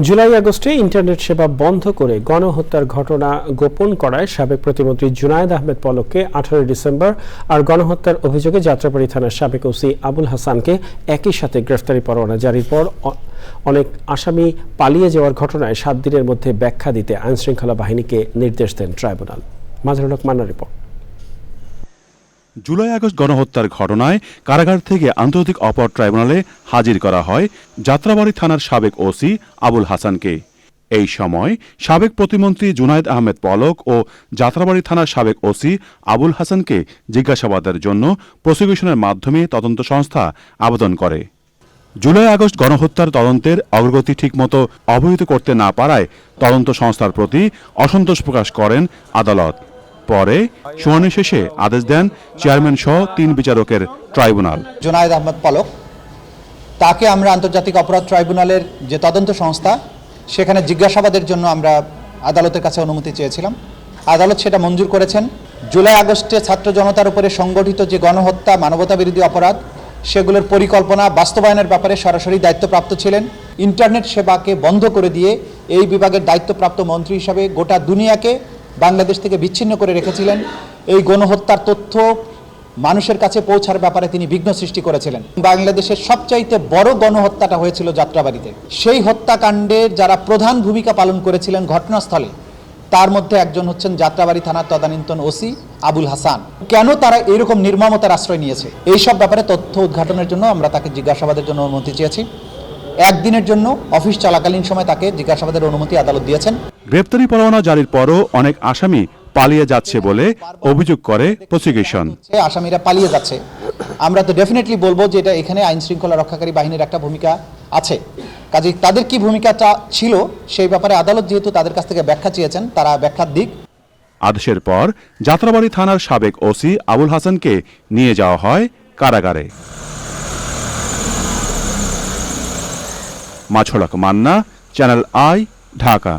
জুলাই আগস্টে ইন্টারনেট সেবা বন্ধ করে গণহত্যার ঘটনা গোপন করায় সাবেক প্রতিমন্ত্রী জুনায়েদ আহমেদ পলককে আঠারোই ডিসেম্বর আর গণহত্যার অভিযোগে যাত্রাবাড়ী থানার সাবেক ওসি আবুল হাসানকে একই সাথে গ্রেফতারি পরোয়ানা জারির পর অনেক আসামি পালিয়ে যাওয়ার ঘটনায় সাত দিনের মধ্যে ব্যাখ্যা দিতে আইনশৃঙ্খলা বাহিনীকে নির্দেশ দেন ট্রাইব্যুনাল। মাজহারুল হক মান্নার রিপোর্ট। জুলাই আগস্ট গণহত্যার ঘটনায় কারাগার থেকে আন্তর্জাতিক অপর ট্রাইব্যুনালে হাজির করা হয় যাত্রাবাড়ী থানার সাবেক ওসি আবুল হাসানকে। এই সময় সাবেক প্রতিমন্ত্রী জুনায়েদ আহমেদ পলক ও যাত্রাবাড়ী থানার সাবেক ওসি আবুল হাসানকে জিজ্ঞাসাবাদের জন্য প্রসিকিউশনের মাধ্যমে তদন্ত সংস্থা আবেদন করে। জুলাই আগস্ট গণহত্যার তদন্তের অগ্রগতি ঠিকমতো অবহিত করতে না পারায় তদন্ত সংস্থার প্রতি অসন্তোষ প্রকাশ করেন আদালত। পরে শুনানি শেষে আদেশ দেন চেয়ারম্যান সহ তিন বিচারকের ট্রাইব্যুনাল। জোনায়েদ আহমদ পলক। তাকে আমরা আন্তর্জাতিক অপরাধ ট্রাইব্যুনালের যে তদন্ত সংস্থা, সেখানে জিজ্ঞাসাবাদের জন্য আমরা আদালতের কাছে অনুমতি চেয়েছিলাম। আদালত সেটা মঞ্জুর করেছেন। জুলাই আগস্টে ছাত্র জনতার উপরে সংগঠিত যে গণহত্যা মানবতা বিরোধী অপরাধ, সেগুলোর পরিকল্পনা বাস্তবায়নের ব্যাপারে সরাসরি দায়িত্বপ্রাপ্ত ছিলেন। ইন্টারনেট সেবাকে বন্ধ করে দিয়ে এই বিভাগের দায়িত্বপ্রাপ্ত মন্ত্রী হিসাবে গোটা দুনিয়াকে বাংলাদেশ থেকে বিচ্ছিন্ন করে রেখেছিলেন। এই গণহত্যার তথ্য মানুষের কাছে পৌঁছার ব্যাপারে তিনি বিঘ্ন সৃষ্টি করেছিলেন। বাংলাদেশের সবচাইতে বড় গণহত্যাটা হয়েছিল যাত্রাবাড়িতে। সেই হত্যাকাণ্ডের যারা প্রধান ভূমিকা পালন করেছিলেন ঘটনাস্থলে, তার মধ্যে একজন হচ্ছেন যাত্রাবাড়ি থানার তদানীন্তন ওসি আবুল হাসান। কেন তারা এরকম নির্মমতার আশ্রয় নিয়েছে? এইসব ব্যাপারে তথ্য উদ্ঘাটনের জন্য আমরা তাকে জিজ্ঞাসাবাদের জন্য অনুমতি চেয়েছি। একদিনের জন্য অফিস চলাকালীন সময় তাকে জিজ্ঞাসাবাদের অনুমতি আদালত দিয়েছেন। গ্রেপ্তারি পরোয়ানা জারির পরও অনেক আসামি পালিয়ে যাচ্ছে বলে অভিযোগ করে প্রসিকিউশন। আসামিরা পালিয়ে যাচ্ছে। আমরা তো ডেফিনেটলি বলব যে এটা এখানে আইন শৃঙ্খলা রক্ষাকারী বাহিনীর একটা ভূমিকা আছে। কাজে তাদের কি ভূমিকাটা ছিল সেই ব্যাপারে আদালত যেহেতু তাদের কাছ থেকে ব্যাখ্যা চেয়েছেন তারা ব্যাখ্যার দিক। আদেশের পর যাত্রাবাড়ী থানার সাবেক ওসি আবুল হাসানকে নিয়ে যাওয়া হয় কারাগারে। মাছড়াক মান্না চ্যানেল আই ঢাকা।